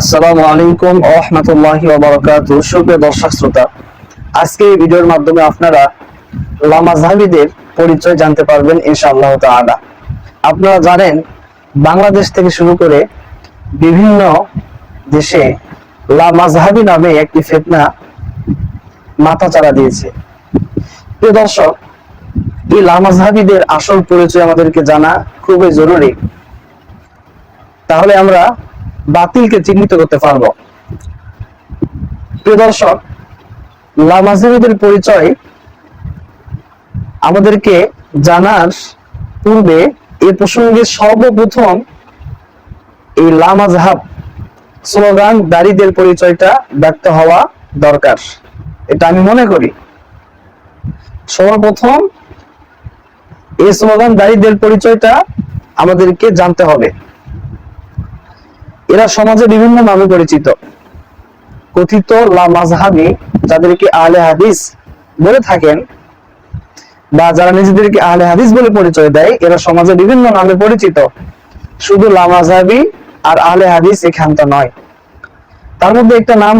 আসসালামু আলাইকুম রহমতুল্লাহি সুপ্রিয় দর্শক শ্রোতা, আজকে এই ভিডিওর মাধ্যমে আপনারা লামাজহাবিদের পরিচয় জানতে পারবেন ইনশাআল্লাহ তাআলা। আপনারা জানেন, বাংলাদেশ থেকে শুরু করে বিভিন্ন দেশে লামাজহাবি নামে একটি ফেতনা মাথাচাড়া দিয়েছে। প্রিয় দর্শক, এই লামাজহাবিদের আসল পরিচয় আমাদেরকে জানা খুবই জরুরি। তাহলে আমরা বাতিলকে চিহ্নিত করতে পারব। প্রিয় দর্শক লামাজহাবিদের পরিচয় আমাদেরকে জানার পূর্বে এ প্রসঙ্গে সর্বপ্রথম এই লামাজহাব স্লোগান দারিদের পরিচয়টা ব্যক্ত হওয়া দরকার। এটা আমি মনে করি। সর্বপ্রথম এই স্লোগান দারিদের পরিচয়টা আমাদেরকে জানতে হবে। এরা সমাজে বিভিন্ন নামে পরিচিত। কথিত লা মাজহাবি যাদেরকে আহলে হাদিস বলে থাকেন বা যারা নিজেদেরকে আহলে হাদিস বলে পরিচয় দেয়, এরা সমাজে বিভিন্ন নামে পরিচিত। শুধু লা মাজহাবি আর আহলে হাদিস এখানটা নয়। তার মধ্যে একটা নাম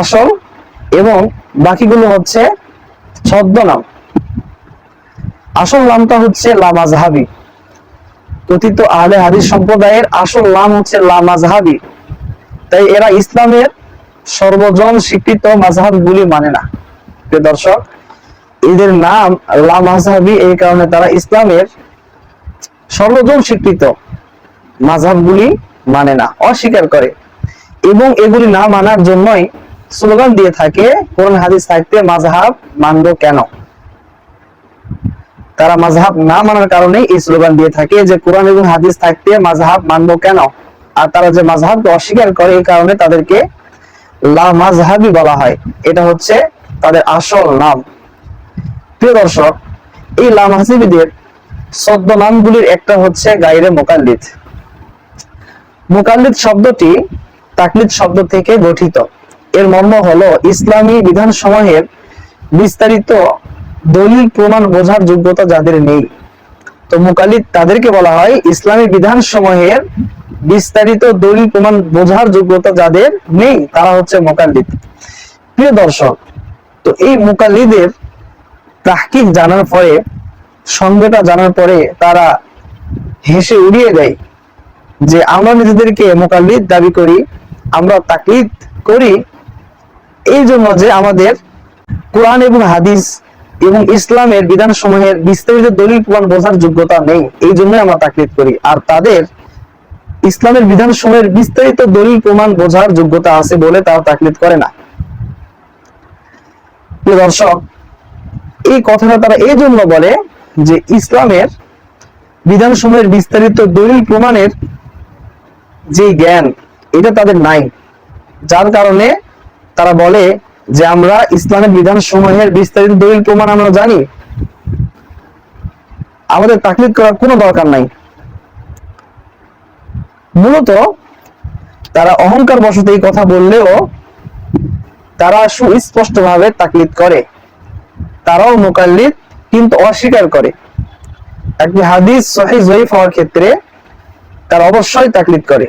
আসল এবং বাকিগুলো হচ্ছে ছদ্মনাম। আসল নামটা হচ্ছে লা মাজহাবি কথিত আহলে হাদিস সম্প্রদায়ের আসল নাম হচ্ছে লা মাজহাবি তাই এরা ইসলামের সর্বজন স্বীকৃত মাযহাব গুলি মানে না। দর্শক, এদের নাম লা মাজহাবি এই কারণে তারা ইসলামের সর্বজন স্বীকৃত মাযহাব গুলি মানে না, অস্বীকার করে। এবং এগুলি না মানার জন্যই স্লোগান দিয়ে থাকে, কোরআন হাদিস থাকতে মাযহাব মানব কেন? তারা মাযহাব না মানার কারণে এই স্লোগান দিয়ে থাকে যে কোরআন এবং হাদিস থাকতে মাযহাব মানবো কেন? আর তারা যে মাযহাবকে অস্বীকার করে এই কারণে তাদেরকে লা মাযহাবি বলা হয়। এটা হচ্ছে তাদের আসল নাম। প্রিয় দর্শক, এই লা মাযহাবিদের সদ্য নামগুলির একটা হচ্ছে গায়রে মোকাল্লিদ। মোকাল্লিদ শব্দটি তাকলিদ শব্দ থেকে গঠিত। এর মর্ম হলো ইসলামী বিধান সমূহের বিস্তারিত দলিল প্রমাণ বোঝার যোগ্যতা যাদের নেই। তো মুকালিদ তাদেরকে বলা হয় ইসলামী বিধান সমূহের বিস্তারিত দলিল প্রমাণ বোঝার যোগ্যতা যাদের নেই, তারা হচ্ছে মোকাল্লিদ। প্রিয় দর্শক, তো এই মুকাল্লিদের তাহকিক জানার পরে, সঙ্গটা জানার পরে তারা হেসে উড়িয়ে দেয় যে, আমরা নিজেদেরকে মোকাল্লিদ দাবি করি, আমরা তাকলিদ করি, এই জন্য যে আমাদের কোরআন এবং হাদিস এবং ইসলামের বিধান সমূহের বিস্তারিত দলিল প্রমাণ বোঝার যোগ্যতা নেই। এই জন্যই আমরা তাকলিদ করি। আর তাদের ইসলামের বিধান সমূহের বিস্তারিত দলিল প্রমাণ বোঝার যোগ্যতা আছে বলে তারা তাকলিদ করে না। দর্শক, এই কথাটা তারা এই জন্য বলে যে ইসলামের বিধান সমূহের বিস্তারিত দলিল প্রমাণের যে জ্ঞান, এটা তাদের নাই। যার কারণে তারা বলে যে আমরা ইসলামের বিধান সমূহের বিস্তারিত দলিল প্রমাণ আমরা জানি। আমাদের তাকলিদ করার কোনো দরকার নাই। মূলত তারা অহংকার বশত এই কথা বললেও তারা সুস্পষ্ট ভাবে তাকলিদ করে। তারাও মোকাল্লিদ, কিন্তু অস্বীকার করে। একটি হাদিস সহি জয়ীফ হওয়ার ক্ষেত্রে তারা অবশ্যই তাকলিদ করে।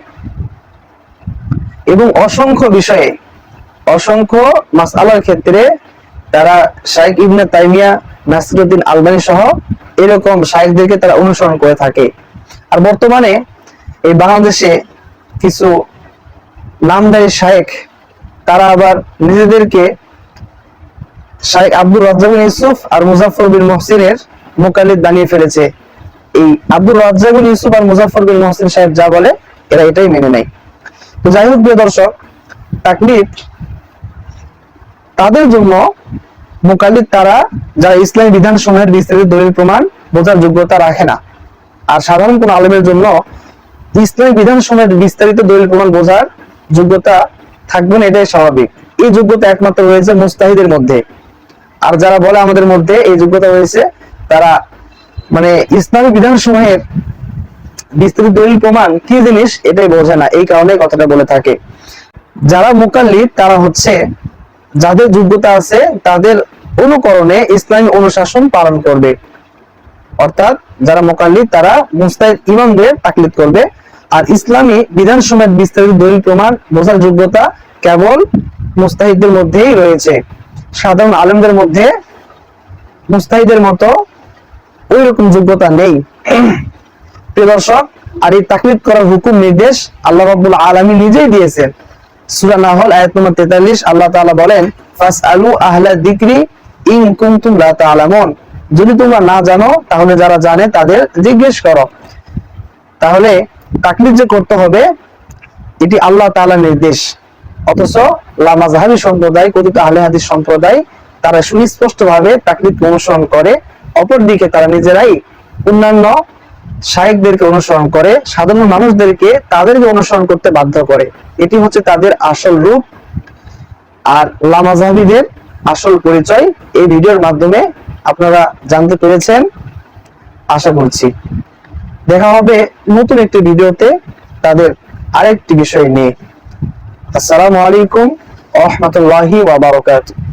এবং অসংখ্য বিষয়ে অসংখ্য মাসআলার ক্ষেত্রে তারা শাইখ ইবনে তাইমিয়া, নাসিরুদ্দিন আলবানী সহ এরকম শাইখদেরকে তারা অনুসরণ করে থাকে। আর বর্তমানে এই বাংলাদেশে কিছু নামদারি শাইখ, তারা আবার নিজেদেরকে শাইখ আব্দুর রাজ্জাক ইউসুফ আর মুজাফর বিন মহসিনের মোকালিদ বানিয়ে ফেলেছে। এই আব্দুর রাজ্জাক ইউসুফ আর মুজাফর বিন মহসিন সাহেব যা বলে, এরা এটাই মেনে নেয়। তো যাই হোক প্রিয় দর্শক তাকলিদ তাদের জন্য মোকালিদ তারা যারা ইসলামী বিধান সমূহের বিস্তারিত দলিল প্রমাণ বোঝার যোগ্যতা রাখে না। আর সাধারণ কোন আলেমের জন্য ইসলামী বিধান সমূহের বিস্তারিত দলিল প্রমাণ বোঝার যোগ্যতা থাকবে না, এটাই স্বাভাবিক। এই যোগ্যতা একমাত্র রয়েছে মুস্তাহিদের মধ্যে। আর যারা বলে আমাদের মধ্যে এই যোগ্যতা রয়েছে, তারা মানে ইসলামী বিধান সমূহের বিস্তৃত দলিল প্রমাণ কি জিনিস, এটাই বোঝে না। এই কারণে কথাটা বলে থাকে। যারা মোকাল্লিদ, তারা হচ্ছে যাদের যোগ্যতা আছে, তাদের অনুকরণে ইসলামী অনুশাসন পালন করবে। অর্থাৎ যারা মোকাল্লিদ, তারা মুস্তাহিদ ইমামদের তাকলিদ করবে। আর ইসলামী বিধান সমেত বিস্তারিত দলিল প্রমাণ বোঝার যোগ্যতা কেবল মুস্তাহিদদের মধ্যেই রয়েছে। সাধারণ আলেমদের মধ্যে মুস্তাহিদের মতো ওই রকম যোগ্যতা নেই। প্রিয় দর্শক, আর এই তাকলিদ করার হুকুম নির্দেশ আল্লাহ রাব্বুল আলামিন নিজেই দিয়েছেন। নাহল, আয়াত নম্বর 43 আল্লাহ তাআলা বলেন আহলা যদি তোমরা না জানো, তাহলে যারা জানে তাদের জিজ্ঞেস করো। তাহলে যে করতে হবে, এটি আল্লাহ তাআলার নির্দেশ। অথচ লামাজহাবি সম্প্রদায়, কথিত আহলে হাদিস সম্প্রদায়, তারা সুস্পষ্ট ভাবে তাকলিদ অনুসরণ করে। অপরদিকে তারা নিজেরাই অন্যান্য শায়েকদেরকে অনুসরণ করে, সাধারণ মানুষদেরকে তাদেরকে অনুসরণ করতে বাধ্য করে। এটি হচ্ছে তাদের আসল রূপ। আর লামাজাহিদের আসল পরিচয় এই ভিডিওর মাধ্যমে আপনারা জানতে পেরেছেন। আশা করছি। দেখা হবে নতুন একটি ভিডিওতে তাদের আরেকটি বিষয় নিয়ে। আসসালামু আলাইকুম ওয়া বারাকাতুহু।